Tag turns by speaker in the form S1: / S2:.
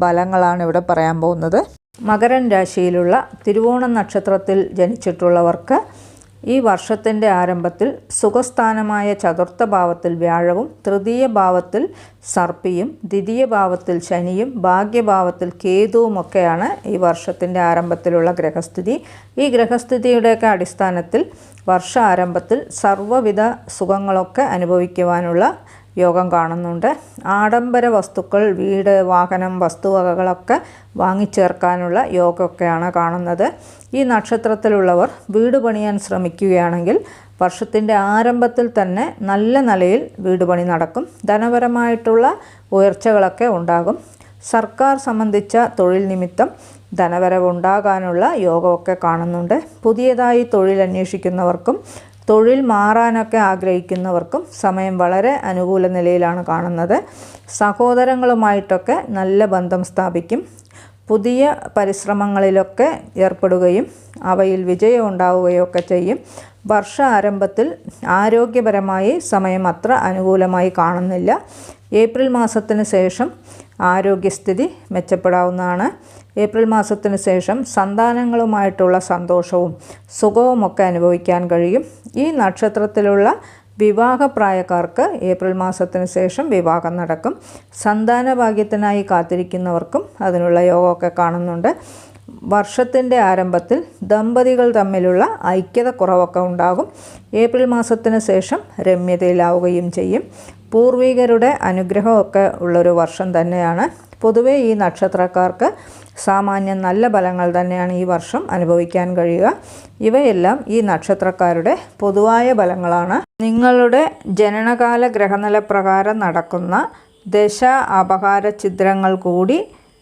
S1: ഫലങ്ങളാണ് ഇവിടെ പറയാൻ പോകുന്നത്. മകരൻ രാശിയിലുള്ള തിരുവോണം നക്ഷത്രത്തിൽ ജനിച്ചിട്ടുള്ളവർക്ക് ഈ വർഷത്തിന്റെ ആരംഭത്തിൽ സുഖസ്ഥാനമായ ചതുർത്ഥ ഭാവത്തിൽ വ്യാഴവും തൃതീയ ഭാവത്തിൽ സർപ്പിയും ദ്വിതീയ ഭാവത്തിൽ ശനിയും ഭാഗ്യഭാവത്തിൽ കേതുവുമൊക്കെയാണ് ഈ വർഷത്തിന്റെ ആരംഭത്തിലുള്ള ഗ്രഹസ്ഥിതി. ഈ ഗ്രഹസ്ഥിതിയുടെയൊക്കെ അടിസ്ഥാനത്തിൽ വർഷ ആരംഭത്തിൽ സർവവിധ സുഖങ്ങളൊക്കെ അനുഭവിക്കുവാനുള്ള യോഗം കാണുന്നുണ്ട്. ആഡംബര വസ്തുക്കൾ വീട് വാഹനം വസ്തുവകകളൊക്കെ വാങ്ങിച്ചേർക്കാനുള്ള യോഗമൊക്കെയാണ് കാണുന്നത്. ഈ നക്ഷത്രത്തിലുള്ളവർ വീട് പണിയാൻ ശ്രമിക്കുകയാണെങ്കിൽ വർഷത്തിന്റെ ആരംഭത്തിൽ തന്നെ നല്ല നിലയിൽ വീട് പണി നടക്കും. ധനപരമായിട്ടുള്ള ഉയർച്ചകളൊക്കെ ഉണ്ടാകും. സർക്കാർ സംബന്ധിച്ച തൊഴിൽ നിമിത്തം ധനവരവുണ്ടാകാനുള്ള യോഗമൊക്കെ കാണുന്നുണ്ട്. പുതിയതായി തൊഴിൽ അന്വേഷിക്കുന്നവർക്കും തൊഴിൽ മാറാനൊക്കെ ആഗ്രഹിക്കുന്നവർക്കും സമയം വളരെ അനുകൂല നിലയിലാണ് കാണുന്നത്. സഹോദരങ്ങളുമായിട്ടൊക്കെ നല്ല ബന്ധം സ്ഥാപിക്കും. പുതിയ പരിശ്രമങ്ങളിലൊക്കെ ഏർപ്പെടുകയും അവയിൽ വിജയം ഉണ്ടാവുകയൊക്കെ ചെയ്യും. വർഷ ആരംഭത്തിൽ ആരോഗ്യപരമായി സമയം അത്ര അനുകൂലമായി കാണുന്നില്ല. ഏപ്രിൽ മാസത്തിന് ശേഷം ആരോഗ്യസ്ഥിതി മെച്ചപ്പെടാവുന്നതാണ്. ഏപ്രിൽ മാസത്തിന് ശേഷം സന്താനങ്ങളുമായിട്ടുള്ള സന്തോഷവും സുഖവുമൊക്കെ അനുഭവിക്കാൻ കഴിയും. ഈ നക്ഷത്രത്തിലുള്ള വിവാഹപ്രായക്കാർക്ക് ഏപ്രിൽ മാസത്തിന് ശേഷം വിവാഹം നടക്കും. സന്താന ഭാഗ്യത്തിനായി കാത്തിരിക്കുന്നവർക്കും അതിനുള്ള യോഗമൊക്കെ കാണുന്നുണ്ട്. വർഷത്തിന്റെ ആരംഭത്തിൽ ദമ്പതികൾ തമ്മിലുള്ള ഐക്യത കുറവൊക്കെ ഉണ്ടാകും. ഏപ്രിൽ മാസത്തിന് ശേഷം രമ്യതയിലാവുകയും ചെയ്യും. പൂർവികരുടെ അനുഗ്രഹമൊക്കെ ഉള്ളൊരു വർഷം തന്നെയാണ്. പൊതുവേ ഈ നക്ഷത്രക്കാർക്ക് സാമാന്യം നല്ല ഫലങ്ങൾ തന്നെയാണ് ഈ വർഷം അനുഭവിക്കാൻ കഴിയുക. ഇവയെല്ലാം ഈ നക്ഷത്രക്കാരുടെ പൊതുവായ ഫലങ്ങളാണ്. നിങ്ങളുടെ ജനനകാല ഗ്രഹനില പ്രകാരം നടക്കുന്ന ദശ അപകാര ചിത്രങ്ങൾ കൂടി